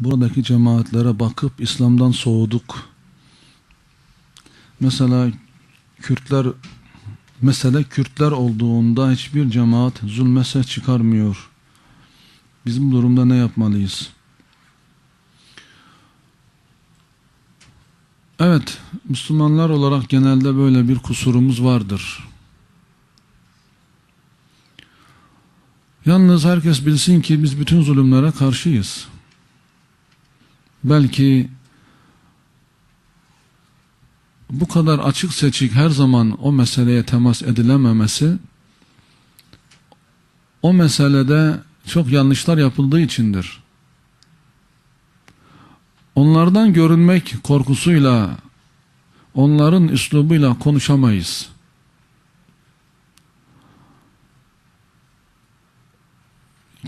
buradaki cemaatlere bakıp İslam'dan soğuduk. Mesela Kürtler mesele Kürtler olduğunda hiçbir cemaat zulme ses çıkarmıyor. Bizim durumda ne yapmalıyız? Evet, Müslümanlar olarak genelde böyle bir kusurumuz vardır. Yalnız herkes bilsin ki biz bütün zulümlere karşıyız. Belki bu kadar açık seçik her zaman o meseleye temas edilememesi o meselede çok yanlışlar yapıldığı içindir. Onlardan görünmek korkusuyla onların üslubuyla konuşamayız.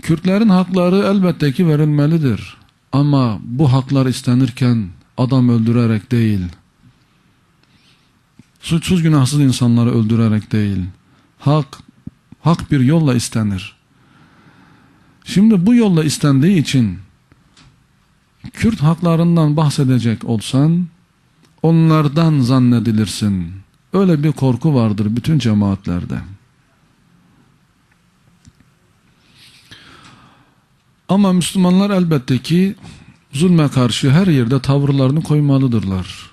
Kürtlerin hakları elbette ki verilmelidir. Ama bu haklar istenirken adam öldürerek değil, suçsuz günahsız insanları öldürerek değil, hak, hak bir yolla istenir. Şimdi bu yolla istendiği için Kürt haklarından bahsedecek olsan onlardan zannedilirsin. Öyle bir korku vardır bütün cemaatlerde. Ama Müslümanlar elbette ki zulme karşı her yerde tavırlarını koymalıdırlar.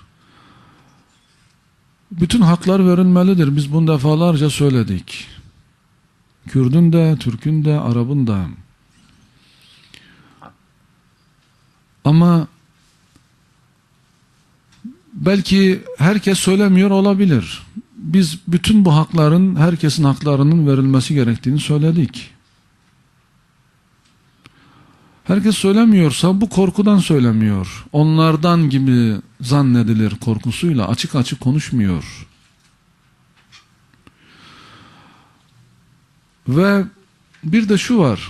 Bütün haklar verilmelidir. Biz bunu defalarca söyledik. Kürdün de, Türk'ün de, Arap'ın da. Ama belki herkes söylemiyor olabilir. Biz bütün bu hakların, herkesin haklarının verilmesi gerektiğini söyledik. Herkes söylemiyorsa bu korkudan söylemiyor. Onlardan gibi zannedilir korkusuyla açık açık konuşmuyor. Ve bir de şu var.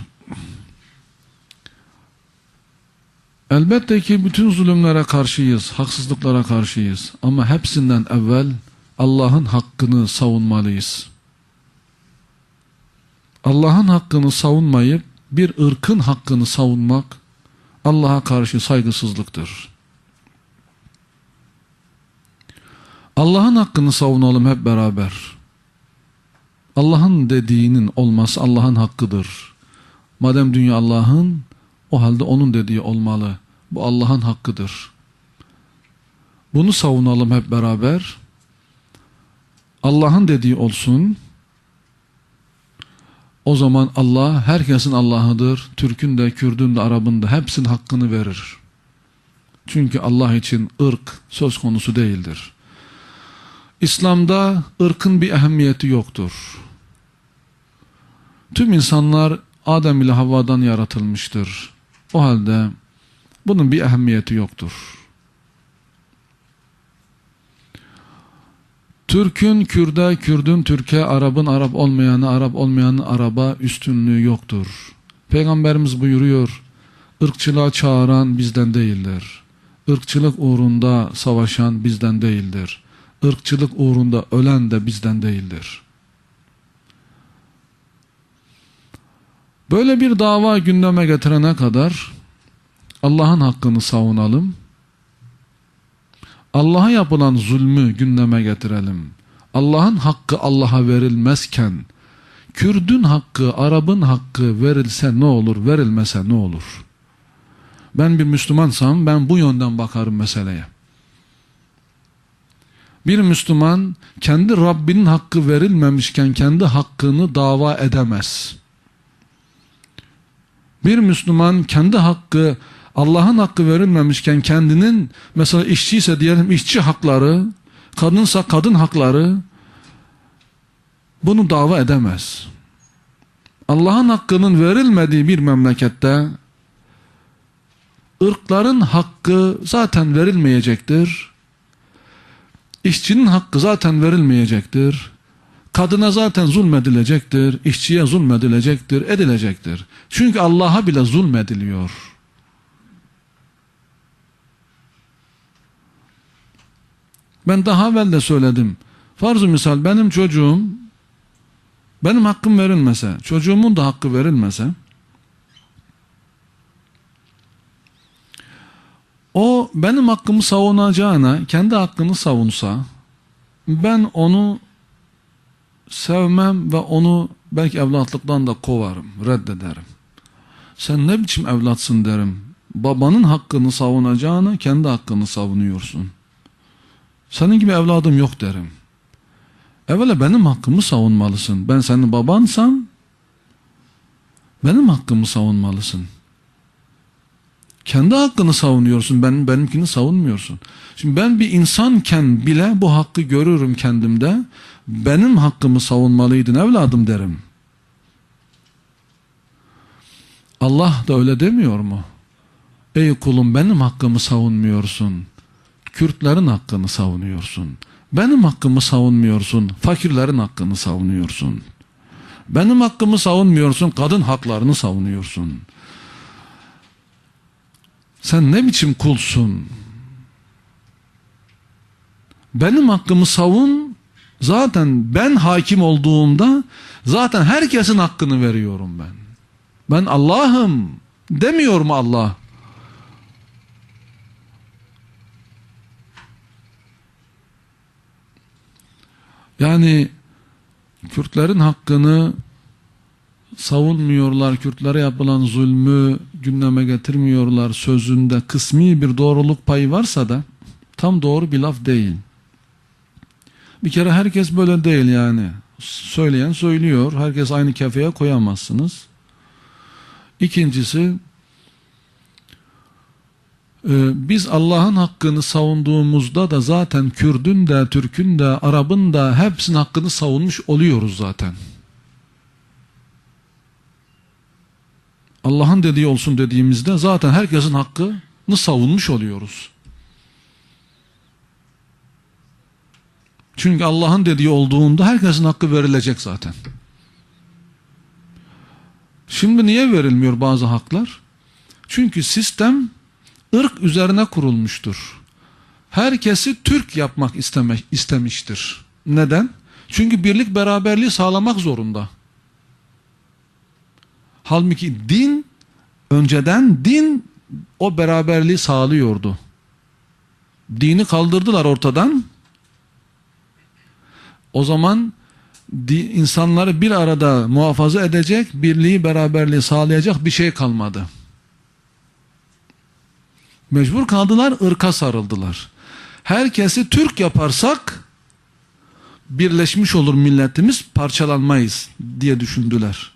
Elbette ki bütün zulümlere karşıyız, haksızlıklara karşıyız. Ama hepsinden evvel Allah'ın hakkını savunmalıyız. Allah'ın hakkını savunmayıp bir ırkın hakkını savunmak Allah'a karşı saygısızlıktır. Allah'ın hakkını savunalım hep beraber. Allah'ın dediğinin olması Allah'ın hakkıdır. Madem dünya Allah'ın, o halde onun dediği olmalı. Bu Allah'ın hakkıdır. Bunu savunalım hep beraber. Allah'ın dediği olsun. O zaman Allah herkesin Allah'ıdır. Türk'ün de, Kürd'ün de, Arap'ın da hepsinin hakkını verir. Çünkü Allah için ırk söz konusu değildir. İslam'da ırkın bir ehemmiyeti yoktur. Tüm insanlar Adem ile Havva'dan yaratılmıştır. O halde bunun bir ehemmiyeti yoktur. Türk'ün Kürde, Kürd'ün Türk'e, Arap'ın Arap olmayanı, Arap olmayanın Arap'a üstünlüğü yoktur. Peygamberimiz buyuruyor, ırkçılığa çağıran bizden değildir. Irkçılık uğrunda savaşan bizden değildir. Irkçılık uğrunda ölen de bizden değildir. Böyle bir dava gündeme getirene kadar Allah'ın hakkını savunalım. Allah'a yapılan zulmü gündeme getirelim. Allah'ın hakkı Allah'a verilmezken Kürdün hakkı, Arap'ın hakkı verilse ne olur, verilmese ne olur? Ben bir Müslümansam ben bu yönden bakarım meseleye. Bir Müslüman kendi Rabbinin hakkı verilmemişken kendi hakkını dava edemez. Bir Müslüman kendi hakkı Allah'ın hakkı verilmemişken kendinin mesela işçiyse diyelim işçi hakları, kadınsa kadın hakları bunu dava edemez. Allah'ın hakkının verilmediği bir memlekette ırkların hakkı zaten verilmeyecektir. İşçinin hakkı zaten verilmeyecektir. Kadına zaten zulmedilecektir, işçiye zulmedilecektir, edilecektir. Çünkü Allah'a bile zulmediliyor. Ben daha evvel de söyledim. Farz-ı misal benim çocuğum benim hakkım verilmese, çocuğumun da hakkı verilmese o benim hakkımı savunacağına kendi hakkını savunsa ben onu sevmem ve onu belki evlatlıktan da kovarım, reddederim. Sen ne biçim evlatsın derim. Babanın hakkını savunacağına kendi hakkını savunuyorsun. Senin gibi evladım yok derim. Evvela benim hakkımı savunmalısın. Ben senin babansam benim hakkımı savunmalısın. Kendi hakkını savunuyorsun. Ben benimkini savunmuyorsun. Şimdi ben bir insanken bile bu hakkı görürüm kendimde. Benim hakkımı savunmalıydın evladım derim. Allah da öyle demiyor mu? Ey kulum benim hakkımı savunmuyorsun. Kürtlerin hakkını savunuyorsun. Benim hakkımı savunmuyorsun. Fakirlerin hakkını savunuyorsun. Benim hakkımı savunmuyorsun. Kadın haklarını savunuyorsun. Sen ne biçim kulsun? Benim hakkımı savun. Zaten ben hakim olduğumda zaten herkesin hakkını veriyorum ben. Ben Allah'ım demiyor mu Allah? Yani Kürtlerin hakkını savunmuyorlar. Kürtlere yapılan zulmü gündeme getirmiyorlar. Sözünde kısmi bir doğruluk payı varsa da tam doğru bir laf değil. Bir kere herkes böyle değil yani. Söyleyen söylüyor. Herkes aynı kefeye koyamazsınız. İkincisi biz Allah'ın hakkını savunduğumuzda da zaten Kürdün de, Türk'ün de, Arap'ın da hepsinin hakkını savunmuş oluyoruz zaten. Allah'ın dediği olsun dediğimizde zaten herkesin hakkını savunmuş oluyoruz. Çünkü Allah'ın dediği olduğunda herkesin hakkı verilecek zaten. Şimdi niye verilmiyor bazı haklar? Çünkü sistem ırk üzerine kurulmuştur. Herkesi Türk yapmak isteme, istemiştir. Neden? Çünkü birlik beraberliği sağlamak zorunda. Halbuki din önceden din o beraberliği sağlıyordu. Dini kaldırdılar ortadan. O zaman insanları bir arada muhafaza edecek, birliği, beraberliği sağlayacak bir şey kalmadı. Mecbur kaldılar, ırka sarıldılar. Herkesi Türk yaparsak birleşmiş olur milletimiz, parçalanmayız diye düşündüler.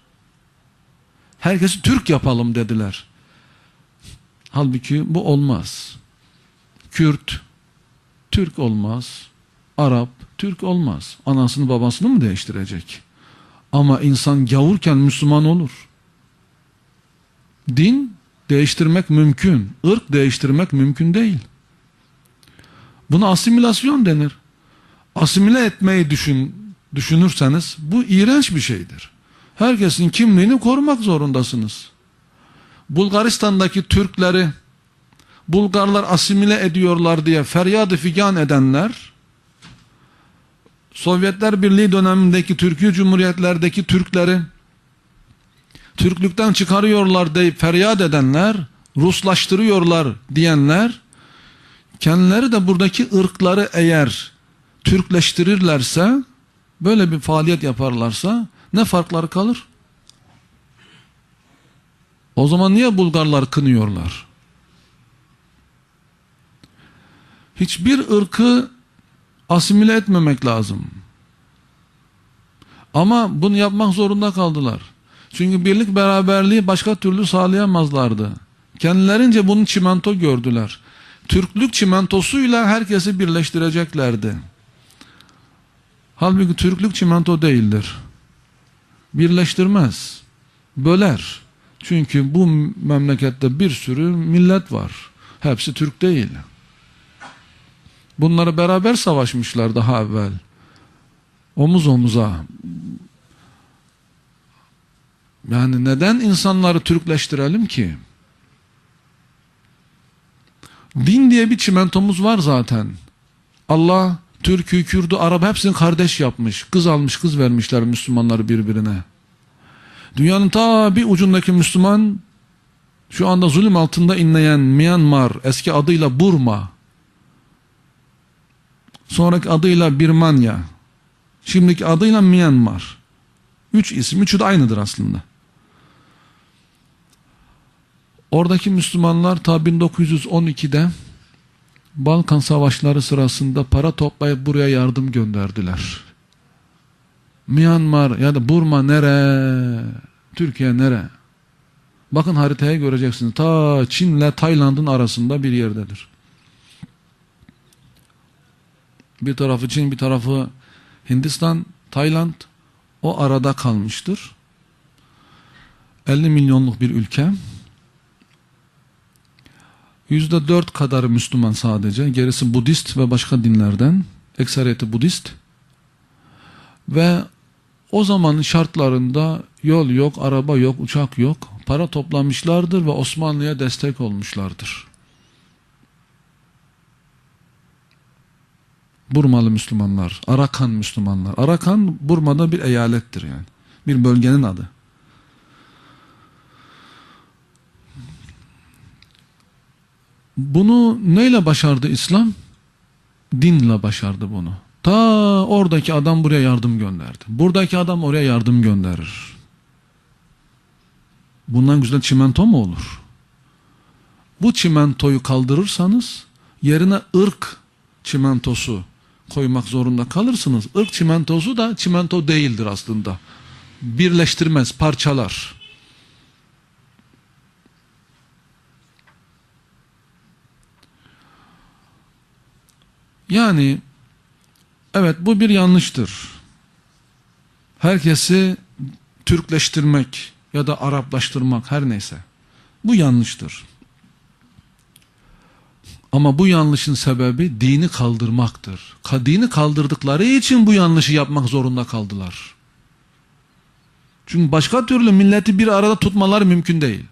Herkesi Türk yapalım dediler. Halbuki bu olmaz. Kürt, Türk olmaz. Arap, Türk olmaz. Anasını babasını mı değiştirecek? Ama insan gavurken Müslüman olur. Din değiştirmek mümkün. ırk değiştirmek mümkün değil. Buna asimilasyon denir. Asimile etmeyi düşün, düşünürseniz bu iğrenç bir şeydir. Herkesin kimliğini korumak zorundasınız. Bulgaristan'daki Türkleri Bulgarlar asimile ediyorlar diye feryadı figan edenler Sovyetler Birliği dönemindeki Türkiye Cumhuriyetlerdeki Türkleri Türklükten çıkarıyorlar deyip feryat edenler, Ruslaştırıyorlar diyenler, kendileri de buradaki ırkları eğer Türkleştirirlerse, böyle bir faaliyet yaparlarsa ne farkları kalır? O zaman niye Bulgarlar kınıyorlar? Hiçbir ırkı asimile etmemek lazım. Ama bunu yapmak zorunda kaldılar. Çünkü birlik beraberliği başka türlü sağlayamazlardı. Kendilerince bunu çimento gördüler. Türklük çimentosuyla herkesi birleştireceklerdi. Halbuki Türklük çimento değildir. Birleştirmez. Böler. Çünkü bu memlekette bir sürü millet var. Hepsi Türk değil. Bunları beraber savaşmışlar daha evvel. Omuz omuza. Yani neden insanları Türkleştirelim ki? Din diye bir çimentomuz var zaten. Allah Türk'ü, Kürd'ü, Arap hepsini kardeş yapmış. Kız almış, kız vermişler Müslümanları birbirine. Dünyanın ta bir ucundaki Müslüman şu anda zulüm altında inleyen Myanmar, eski adıyla Burma, sonraki adıyla Birmanya, şimdiki adıyla Myanmar. Üç isim, üçü de aynıdır aslında. Oradaki Müslümanlar ta 1912'de Balkan Savaşları sırasında para toplayıp buraya yardım gönderdiler. Myanmar ya da Burma nere? Türkiye nere? Bakın haritaya göreceksiniz. Ta Çin ile Tayland'ın arasında bir yerdedir. Bir tarafı Çin, bir tarafı Hindistan, Tayland o arada kalmıştır. 50 milyonluk bir ülke. Yüzde dört kadarı Müslüman sadece. Gerisi Budist ve başka dinlerden. Ekseriyeti Budist. Ve o zamanın şartlarında yol yok, araba yok, uçak yok. Para toplamışlardır ve Osmanlı'ya destek olmuşlardır. Burmalı Müslümanlar, Arakan Müslümanlar. Arakan Burma'da bir eyalettir yani. Bir bölgenin adı. Bunu neyle başardı İslam? Dinle başardı bunu. Ta oradaki adam buraya yardım gönderdi. Buradaki adam oraya yardım gönderir. Bundan güzel çimento mu olur? Bu çimentoyu kaldırırsanız yerine ırk çimentosu koymak zorunda kalırsınız. Irk çimentosu da çimento değildir aslında. Birleştirmez, parçalar. Yani evet bu bir yanlıştır. Herkesi Türkleştirmek ya da Araplaştırmak her neyse. Bu yanlıştır. Ama bu yanlışın sebebi dini kaldırmaktır. Dini kaldırdıkları için bu yanlışı yapmak zorunda kaldılar. Çünkü başka türlü milleti bir arada tutmaları mümkün değil.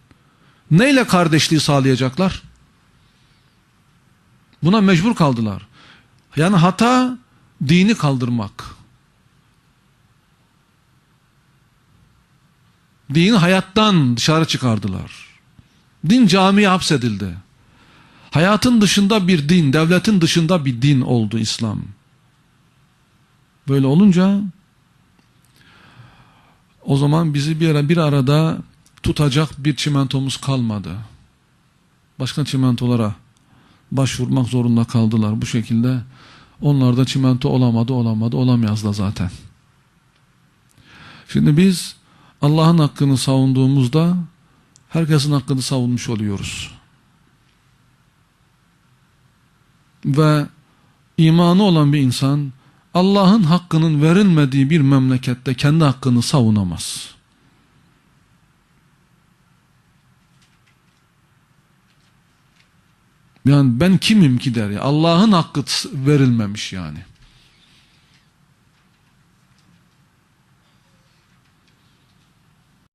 Neyle kardeşliği sağlayacaklar? Buna mecbur kaldılar. Yani hata dini kaldırmak. Dini hayattan dışarı çıkardılar. Din camiye hapsedildi. Hayatın dışında bir din, devletin dışında bir din oldu İslam. Böyle olunca o zaman bizi bir, ara, bir arada tutacak bir çimentomuz kalmadı. Başka çimentolara başvurmak zorunda kaldılar. Bu şekilde onlar da çimento olamadı, olamadı, olamayaz da zaten. Şimdi biz Allah'ın hakkını savunduğumuzda herkesin hakkını savunmuş oluyoruz. Ve imanı olan bir insan Allah'ın hakkının verilmediği bir memlekette kendi hakkını savunamaz. Yani ben kimim ki der ya. Allah'ın hakkı verilmemiş yani.